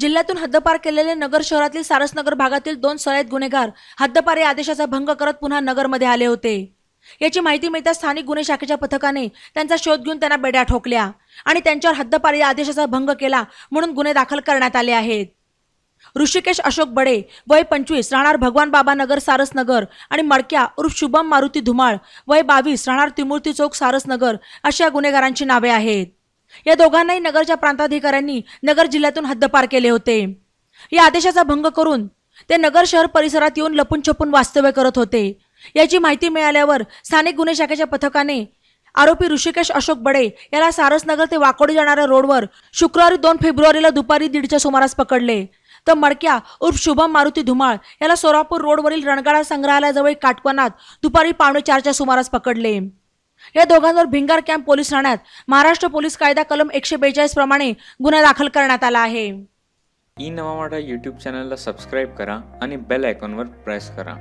जिल्ह्यातून हद्दपार केलेले नगर शहरातील सारसनगर भागातील दोन सराईत गुन्हेगार हद्दपार या आदेशाचा भंग करत पुन्हा नगरमध्ये आले होते. याची माहिती मिळताच स्थानिक गुन्हे शाखेच्या पथकाने त्यांचा शोध घेऊन त्यांना बेड्या ठोकल्या आणि त्यांच्यावर हद्दपार या आदेशाचा भंग केला म्हणून गुन्हे दाखल करण्यात आले आहेत. ऋषिकेश अशोक बडे वय पंचवीस राहणार भगवान बाबा नगर सारसनगर आणि मडक्या उर्फ शुभम मारुती धुमाळ वय बावीस राहणार त्रिमूर्ती चौक सारसनगर अशा गुन्हेगारांची नावे आहेत. या दोघांनाही नगरच्या प्रांताधिकाऱ्यांनी नगर जिल्ह्यातून हद्दपार केले होते. या आदेशाचा भंग करून ते नगर शहर परिसरात येऊन लपून छपून वास्तव्य करत होते. याची माहिती मिळाल्यावर स्थानिक गुन्हे शाखेच्या पथकाने आरोपी ऋषिकेश अशोक बडे याला सारसनगर ते वाकोडी जाणाऱ्या रोडवर शुक्रवारी दोन फेब्रुवारीला दुपारी दीडच्या सुमारास पकडले. तर मडक्या उर्फ शुभम मारुती धुमाळ याला सोलापूर रोडवरील रणगाडा संग्रहालयाजवळ काटपणात दुपारी पावणे चारच्या सुमारास पकडले. या दोघांवर भिंगार कॅम्प पोलीस ठाण्यात. महाराष्ट्र पोलीस कायदा कलम एकशे बेचाळीस प्रमाणे गुन्हा दाखल करण्यात आला आहे. ई नवा मराठा यूट्यूब चॅनलला सबस्क्राईब करा आणि बेल आयकॉनवर प्रेस करा.